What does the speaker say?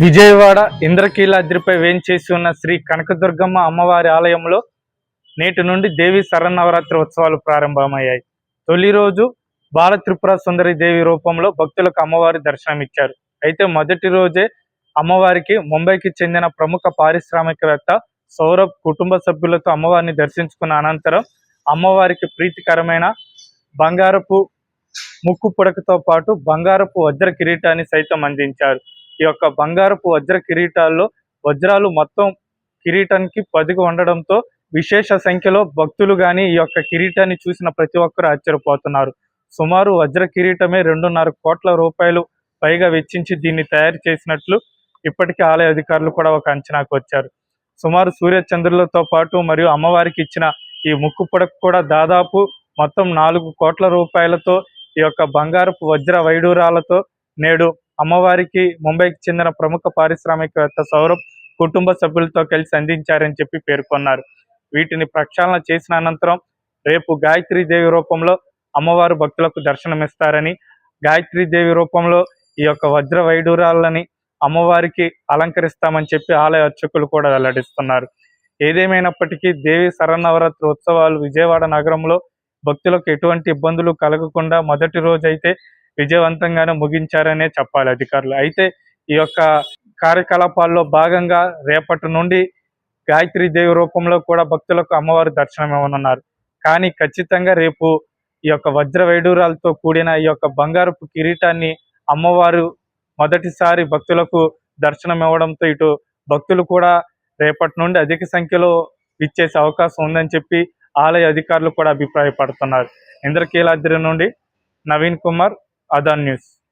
విజయవాడ ఇంద్రకీలాద్రిపై వేంచేసి ఉన్న శ్రీ కనకదుర్గమ్మ అమ్మవారి ఆలయంలో నేటి నుండి దేవి శరన్నవరాత్రి ఉత్సవాలు ప్రారంభమయ్యాయి. తొలి రోజు బాల త్రిపుర సుందరి దేవి రూపంలో భక్తులకు అమ్మవారి దర్శనమిచ్చారు. అయితే మొదటి రోజే అమ్మవారికి ముంబైకి చెందిన ప్రముఖ పారిశ్రామికవేత్త సౌరభ్ కుటుంబ సభ్యులతో అమ్మవారిని దర్శించుకున్న అనంతరం అమ్మవారికి ప్రీతికరమైన బంగారపు ముక్కు పుడకతో పాటు బంగారపు వజ్ర కిరీటాన్ని సైతం అందించారు. ఈ యొక్క బంగారపు వజ్ర కిరీటాల్లో వజ్రాలు మొత్తం కిరీటానికి పదిగా ఉండడంతో విశేష సంఖ్యలో భక్తులు గాని ఈ యొక్క కిరీటాన్ని చూసిన ప్రతి ఒక్కరు ఆశ్చర్యపోతున్నారు. సుమారు వజ్ర కిరీటమే రెండున్నర కోట్ల రూపాయలు పైగా వెచ్చించి దీన్ని తయారు చేసినట్లు ఇప్పటికే ఆలయ అధికారులు కూడా ఒక అంచనాకు వచ్చారు. సుమారు సూర్య చంద్రులతో పాటు మరియు అమ్మవారికి ఇచ్చిన ఈ ముక్కు పుడక కూడా దాదాపు మొత్తం నాలుగు కోట్ల రూపాయలతో ఈ యొక్క బంగారపు వజ్ర వైడూరాలతో నేడు అమ్మవారికి ముంబైకి చెందిన ప్రముఖ పారిశ్రామికవేత్త సౌరభ్ కుటుంబ సభ్యులతో కలిసి అందించారని చెప్పి పేర్కొన్నారు. వీటిని ప్రక్షాళన చేసిన అనంతరం రేపు గాయత్రి దేవి రూపంలో అమ్మవారు భక్తులకు దర్శనమిస్తారని గాయత్రి దేవి రూపంలో ఈ యొక్క వజ్ర వైడూరాలని అమ్మవారికి అలంకరిస్తామని చెప్పి ఆలయ అర్చకులు కూడా వెల్లడిస్తున్నారు. ఏదేమైనప్పటికీ దేవి శరన్నవరాత్రి ఉత్సవాలు విజయవాడ నగరంలో భక్తులకు ఎటువంటి ఇబ్బందులు కలగకుండా మొదటి రోజైతే విజయవంతంగానే ముగించారనే చెప్పాలి అధికారులు. అయితే ఈ యొక్క కార్యకలాపాల్లో భాగంగా రేపటి నుండి గాయత్రి దేవి రూపంలో కూడా భక్తులకు అమ్మవారి దర్శనం ఇవ్వనున్నారు. కానీ ఖచ్చితంగా రేపు ఈ యొక్క వజ్ర వైడూరాలతో కూడిన ఈ యొక్క బంగారపు కిరీటాన్ని అమ్మవారు మొదటిసారి భక్తులకు దర్శనం ఇవ్వడంతో ఇటు భక్తులు కూడా రేపటి నుండి అధిక సంఖ్యలో ఇచ్చేసే అవకాశం ఉందని చెప్పి ఆలయ అధికారులు కూడా అభిప్రాయపడుతున్నారు. ఇంద్రకీలాద్రి నుండి నవీన్ కుమార్ అదాన్ న్యూస్.